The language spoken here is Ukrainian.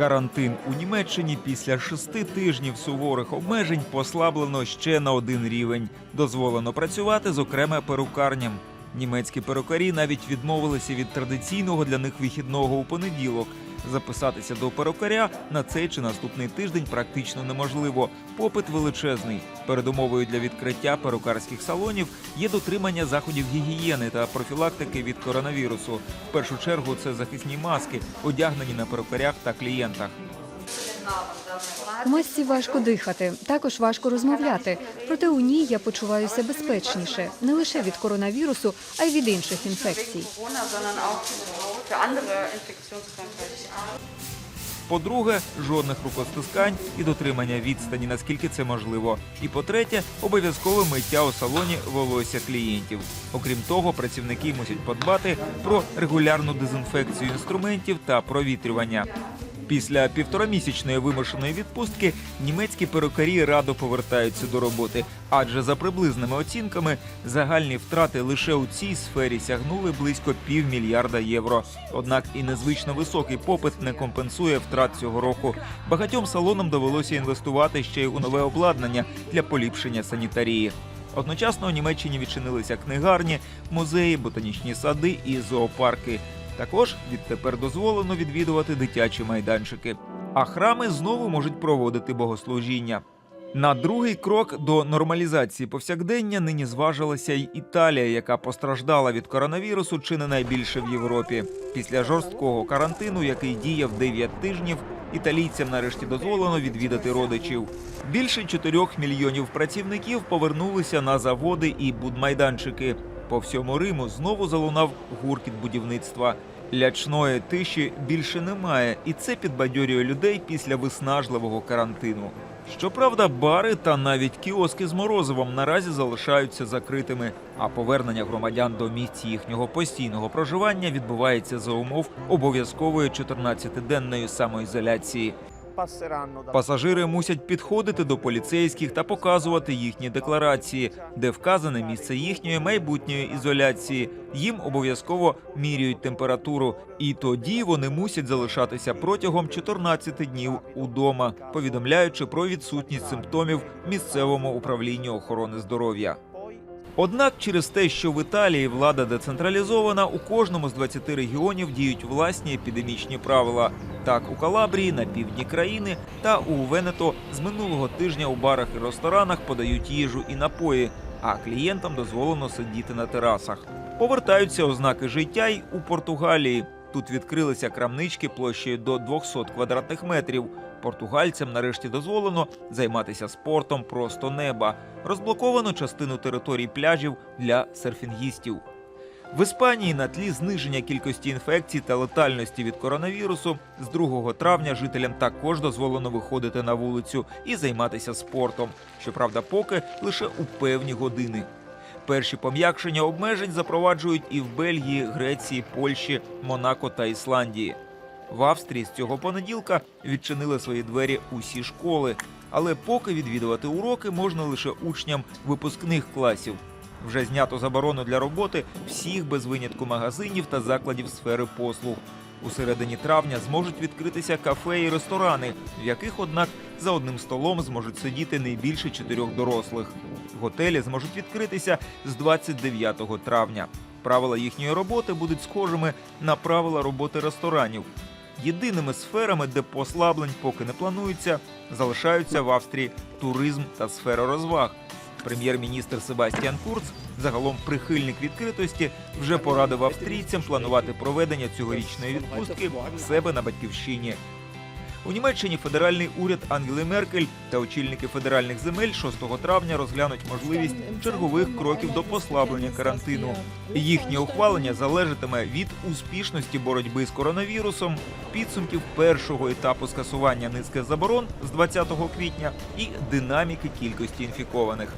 Карантин у Німеччині після шести тижнів суворих обмежень послаблено ще на один рівень. Дозволено працювати, зокрема, перукарням. Німецькі перукарі навіть відмовилися від традиційного для них вихідного у понеділок. Записатися до перукаря на цей чи наступний тиждень практично неможливо. Попит величезний. Передумовою для відкриття перукарських салонів є дотримання заходів гігієни та профілактики від коронавірусу. В першу чергу це захисні маски, одягнені на перукарях та клієнтах. У масці важко дихати, також важко розмовляти. Проте у ній я почуваюся безпечніше не лише від коронавірусу, а й від інших інфекцій. Für andere Infektionskrankheiten. По-друге, жодних рукостискань і дотримання відстані, наскільки це можливо. І по-третє, обов'язкове миття у салоні волосся клієнтів. Окрім того, працівники мусять подбати про регулярну дезінфекцію інструментів та провітрювання. Після півторамісячної вимушеної відпустки німецькі перукарі радо повертаються до роботи, адже за приблизними оцінками загальні втрати лише у цій сфері сягнули близько півмільярда євро. Однак і незвично високий попит не компенсує втрат цього року. Багатьом салонам довелося інвестувати ще й у нове обладнання для поліпшення санітарії. Одночасно у Німеччині відчинилися книгарні, музеї, ботанічні сади і зоопарки. Також відтепер дозволено відвідувати дитячі майданчики. А храми знову можуть проводити богослужіння. На другий крок до нормалізації повсякдення нині зважилася й Італія, яка постраждала від коронавірусу чи не найбільше в Європі. Після жорсткого карантину, який діяв 9 тижнів, італійцям нарешті дозволено відвідати родичів. Більше 4 мільйонів працівників повернулися на заводи і будмайданчики. По всьому Риму знову залунав гуркіт будівництва. Лячної тиші більше немає, і це підбадьорює людей після виснажливого карантину. Щоправда, бари та навіть кіоски з морозивом наразі залишаються закритими, а повернення громадян до місць їхнього постійного проживання відбувається за умов обов'язкової 14-денної самоізоляції. Пасажири мусять підходити до поліцейських та показувати їхні декларації, де вказане місце їхньої майбутньої ізоляції. Їм обов'язково міряють температуру, і тоді вони мусять залишатися протягом 14 днів удома, повідомляючи про відсутність симптомів місцевому управлінню охорони здоров'я. Однак, через те, що в Італії влада децентралізована, у кожному з 20 регіонів діють власні епідемічні правила. Так, у Калабрії, на півдні країни та у Венето з минулого тижня у барах і ресторанах подають їжу і напої, а клієнтам дозволено сидіти на терасах. Повертаються ознаки життя й у Португалії. Тут відкрилися крамнички площею до 200 квадратних метрів. Португальцям нарешті дозволено займатися спортом просто неба. Розблоковано частину територій пляжів для серфінгістів. В Іспанії на тлі зниження кількості інфекцій та летальності від коронавірусу з 2 травня жителям також дозволено виходити на вулицю і займатися спортом. Щоправда, поки лише у певні години. Перші пом'якшення обмежень запроваджують і в Бельгії, Греції, Польщі, Монако та Ісландії. В Австрії з цього понеділка відчинили свої двері усі школи, але поки відвідувати уроки можна лише учням випускних класів. Вже знято заборону для роботи всіх без винятку магазинів та закладів сфери послуг. У середині травня зможуть відкритися кафе і ресторани, в яких, однак, за одним столом зможуть сидіти не більше чотирьох дорослих. Готелі зможуть відкритися з 29 травня. Правила їхньої роботи будуть схожими на правила роботи ресторанів. Єдиними сферами, де послаблень поки не планується, залишаються в Австрії туризм та сфера розваг. Прем'єр-міністр Себастьян Курц, загалом прихильник відкритості, вже порадив австрійцям планувати проведення цьогорічної відпустки в себе на батьківщині. У Німеччині федеральний уряд Ангели Меркель та очільники федеральних земель 6 травня розглянуть можливість чергових кроків до послаблення карантину. Їхнє ухвалення залежатиме від успішності боротьби з коронавірусом, підсумків першого етапу скасування низки заборон з 20 квітня і динаміки кількості інфікованих.